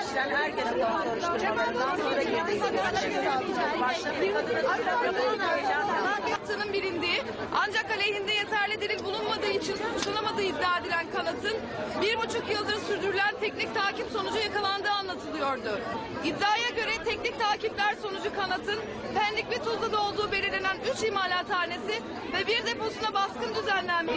gerçekleştiren Ergenekon soruşturmalarından sonra girdiği Kanıtının bilindiği ancak aleyhinde yeterli delil bulunmadığı için suçlanamadığı iddia edilen kanıtın bir buçuk yıldır sürdürülen teknik takip sonucu yakalandığı anlatılıyordu. İddiaya göre teknik takipler sonucu kanatın Pendik ve Tuzla'da olduğu belirlenen 3 imalathanesi ve bir deposuna baskın düzenlenmiş.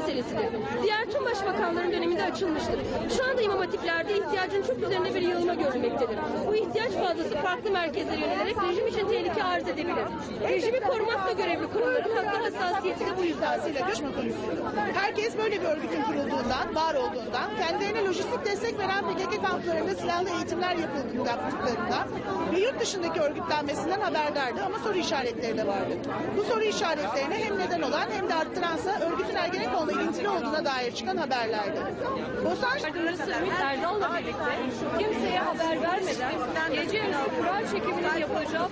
meselesidir. Diğer tüm başbakanların döneminde açılmıştır. Şu anda imam hatiplerde ihtiyacın çok üzerinde bir yığılma görülmektedir. Bu ihtiyaç fazlası farklı merkezlere yönelerek rejim için tehlike arz edebilir. Rejimi korumakla görevli kurumların haklı hassasiyeti de bu yüzden. Herkes böyle bir örgütün kurulduğundan, var olduğundan, kendilerine lojistik destek veren PKK kamplarında silahlı eğitimler yaptıklarından ve yurt dışındaki örgütlenmesinden haberdardı ama soru işaretleri de vardı. Bu soru işaretlerine hem neden olan hem de arttıransa örgütün Ergenekon'la ilintili olduğuna dair çıkan haberlerdi. Bosaç Yardımcısı Ümit Erdal'la birlikte kimseye haber vermeden gece yarısı kura çekiminin yapılacağı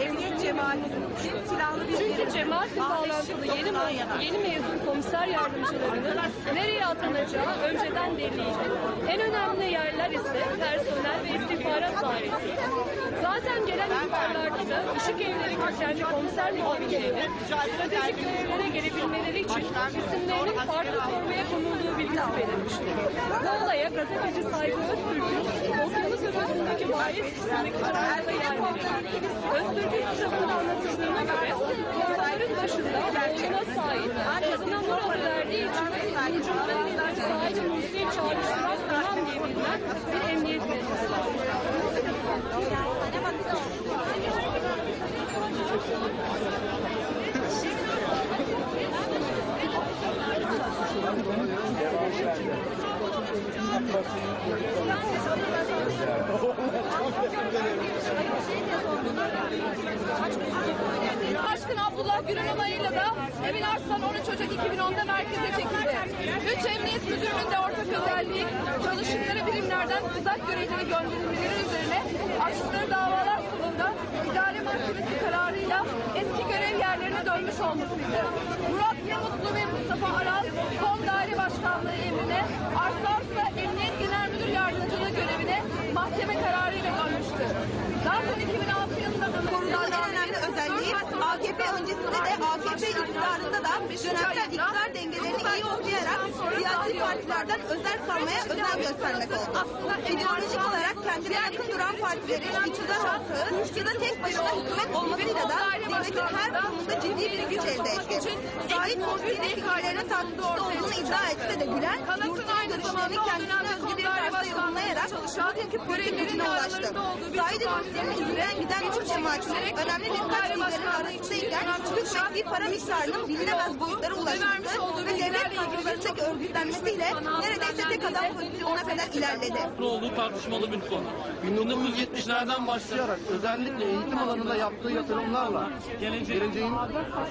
Emniyet cemaatinin silahlı bir Çünkü cemaatle bağlantılı yeni, yeni mezun komiser yardımcılarının nereye atanacağı önceden belliydi. En önemli yerler ise personel ve istihbarat dairesi. Zaten gelen ihbarlarda da ışık evleri kendi komiser muhabirlerinin stratejik görevlere gelebilmeleri için isimlerinin farklı formaya konulduğu bilgisi verilmişti. Bu olaya gazeteci Saygı Öztürk'ün Okyanus Ötesi'ndeki Bayez isimli kitabında yer verildi. Öztürk'ün kitabında anlatıldığına göre Kurtların başında oğluna sahip adına Murat verdiği için vücuduna ilacı sahip Musi'yi çağrıştıran Orhan diye bilinen bir emniyet meselesi var. Başkan Abdullah Gül'ün onayıyla da Emin Arslan 13 Ocak 2010'da merkeze çekildi. Üç Emniyet Müdürlüğü'nde ortak özelliği çalıştıkları birimlerden uzak görevlere gönderilmeleri üzerine açtıkları davalar sonunda idare mahkemesi kararıyla eski görev yerlerine dönmüş olmasıydı. Murat Yamutlu ve Mustafa Aral Kom Daire Başkanlığı emrine Arslan ise Emniyet Genel Müdür Yardımcılığı görevine mahkeme kararıyla dönmüştü. Zaten 2006 yılında da Korunan en önemli özelliği AKP öncesinde de AKP iktidarında da dönemsel iktidar dengelerini iyi okuyarak siyasi partilerden özel kalmaya özen göstermek oldu. İdeolojik kendine yakın duran partilerin iktidar ortağı ya da tek başına hükümet olmasıyla da devletin her kurumunda ciddi bir güç elde etti. Sahip olduğu fikirlerine takipçisi olduğunu iddia etse de Gülen, yurtların görüşlerini kendisine özgü bir tarzda yorumlayarak bugünkü politik gücüne ulaştı. Said Nursi'nin izleyen giden Türk cemaatinin önemli birkaç liderin arasındayken hükmettiği para miktarının bilinemez boyutlara ulaşması ve devlet kadrolarındaki örgütlenmesiyle neredeyse tek adam pozisyonuna kadar ilerledi. olduğu tartışmalı bir konu. 1970'lerden başlayarak özellikle eğitim alanında yaptığı yatırımlarla geleceğin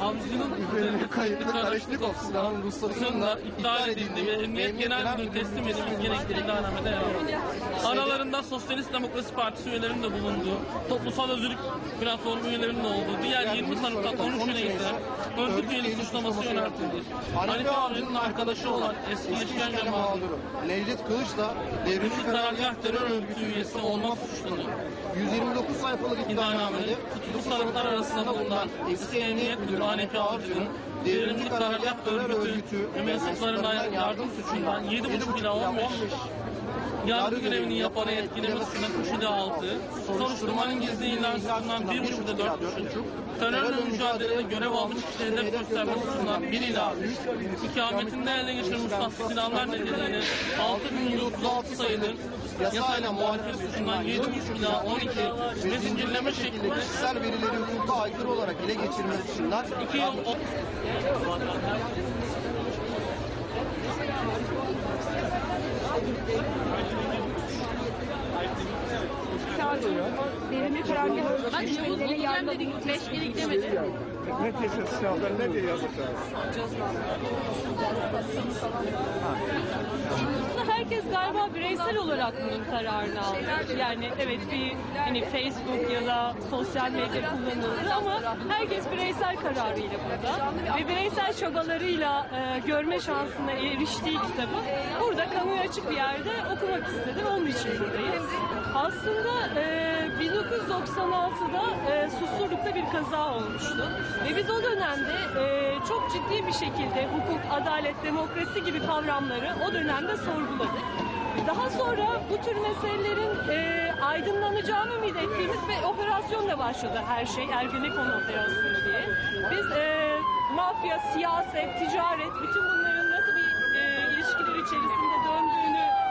avcının üzerine kayıtlı Karışnikov silahın ruhsatında iptal edildi ve Emniyet Genel Müdürü teslim edilmiş gerekli iddianamede yer aldı. Aralarında Sosyalist Demokrasi Partisi üyelerinin de bulunduğu, toplumsal özgürlük platformu üyelerinin de olduğu, diğer 20 sanıktan 13 üye ise örgüt üyelik suçlaması yöneltildi. Hanife Avcı'nın arkadaşı olan eski işkence mağduru Necdet Kılıç da devrimci Karargah Terör Örgütü üyesi olmak suçlanıyor. 129 sayfalık İddianamede tutuklu sanıklar arasında bulunan eski emniyet müdürü Hanefi Avcı'nın devrimci karargah örgütü ve mensuplarına yardım suçundan 7,5 ila 15 yargı görevini yapanı etkileme suçundan 3 ila 6, soruşturmanın gizli ilan suçundan 1,5 ila 4,5, terörle mücadelede görev almış kişiye hedef gösterme suçundan 1 ila 3, ikametinde ele geçirilmiş tahsis silahlar nedeniyle 6136 sayılı yasayla muhalefet suçundan 7,5 ila 12 ve zincirleme şeklinde kişisel verileri hukuka aykırı olarak ele geçirme suçundan 2 yıl Devrimli karargah örgütleri yardım Beş kere gidemedi. Ne diyeceğiz sınavda ne diye yazacağız? Aslında herkes galiba bireysel olarak bunun kararını aldı. Yani evet bir hani Facebook ya da sosyal medya kullanıldı ama herkes bireysel kararıyla burada ve bireysel çabalarıyla e, görme şansına eriştiği kitabı burada kamuya açık bir yerde okumak istedi ve onun için buradayız. Aslında e, 1996'da e, Susurluk'ta bir kaza olmuştu ve biz o dönemde e, çok ciddi bir şekilde hukuk, adalet, demokrasi gibi kavramları o dönemde sorguladık. Daha sonra bu tür meselelerin e, aydınlanacağını ümit ettiğimiz ve operasyonla başladı her şey. Ergenekon operasyonu diye. Biz e, mafya, siyaset, ticaret bütün bunların nasıl bir e, ilişkiler içerisinde döndüğünü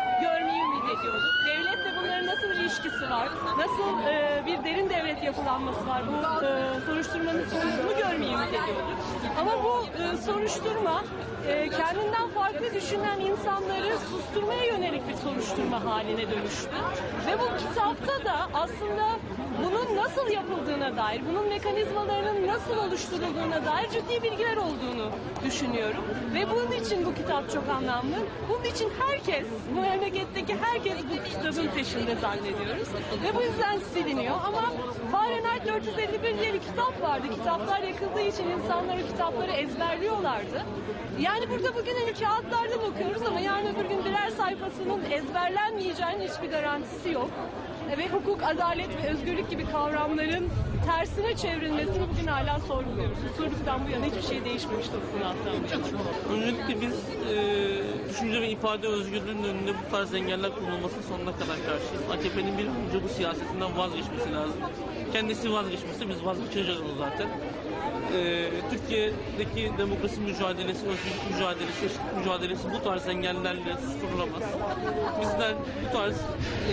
ediyorduk. Devletle bunların nasıl bir ilişkisi var? Nasıl e, bir derin devlet yapılanması var? Bu e, soruşturmanın sonucunu görmeyi ümit ediyorduk. Ama bu e, soruşturma e, kendinden farklı düşünen insanları susturmaya yönelik bir soruşturma haline dönüştü. Ve bu kitapta da aslında bunun nasıl yapıldığına dair, bunun mekanizmalarının nasıl oluşturulduğuna dair ciddi bilgiler olduğunu düşünüyorum. Ve bunun için bu kitap çok anlamlı. Bunun için herkes, bu memleketteki herkes bu kitabın peşinde zannediyoruz. Ve bu yüzden siliniyor. Ama Fahrenheit 451 diye bir kitap vardı. Kitaplar yakıldığı için insanlar o kitapları ezberliyorlardı. Yani burada bugün hani kağıtlardan okuyoruz ama yarın öbür gün birer sayfasının ezberlenmeyeceğinin hiçbir garantisi yok. Ve hukuk, adalet ve özgürlük gibi kavramların tersine çevrilmesini bugün hala sorguluyoruz. Sorguluktan bu yana hiçbir şey değişmemiş 96'dan beri. Öncelikle biz e, düşünce ve ifade özgürlüğünün önünde bu tarz engeller konulmasının sonuna kadar karşıyız. AKP'nin bir önce bu siyasetinden vazgeçmesi lazım. Kendisi vazgeçmesi biz vazgeçeceğiz onu zaten. E, Türkiye'deki demokrasi mücadelesi, özgürlük mücadelesi, eşitlik mücadelesi bu tarz engellerle susturulamaz. Bizler bu tarz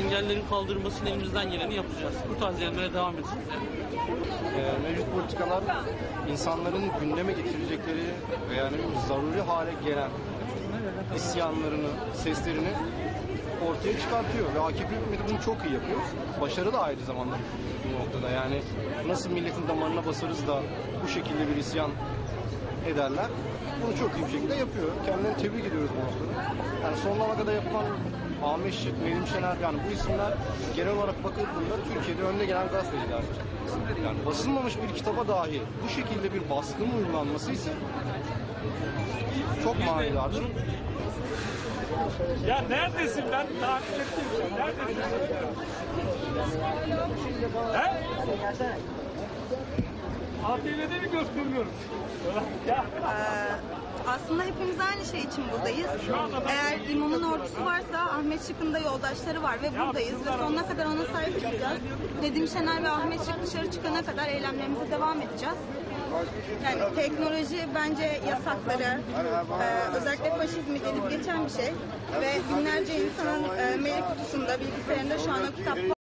engellerin kaldırılmasının elimizden geleni yapacağız. Bu tarz yerlere devam edeceğiz. Yani. Ee, mevcut politikalar insanların gündeme getirecekleri bileyim zaruri hale gelen isyanlarını, seslerini ortaya çıkartıyor ve AKP hükümeti bunu çok iyi yapıyor. Başarı da aynı zamanda bu noktada. Yani nasıl milletin damarına basarız da bu şekilde bir isyan ederler. Bunu çok iyi bir şekilde yapıyor. Kendilerini tebrik ediyoruz bu noktada. Yani son zamana kadar yapılan Ahmet Şık, Nedim Şener yani bu isimler genel olarak bakıldığında Türkiye'de önde gelen gazeteciler. Yani basılmamış bir kitaba dahi bu şekilde bir baskının uygulanması ise çok manidardır. Ya neredesin ben takip ettim sen. Neredesin? He? ATV'de mi gösteriyorum? Ya. Aslında hepimiz aynı şey için buradayız. Eğer İmam'ın ordusu varsa Ahmet Şık'ın da yoldaşları var ve buradayız ve sonuna kadar ona sahip çıkacağız. Nedim Şener ve Ahmet Şık dışarı çıkana kadar eylemlerimize devam edeceğiz. Yani teknoloji bence yasakları, e, özellikle faşizmi gelip geçen bir şey ve binlerce insanın e, mail kutusunda, bilgisayarında şu an o kitap.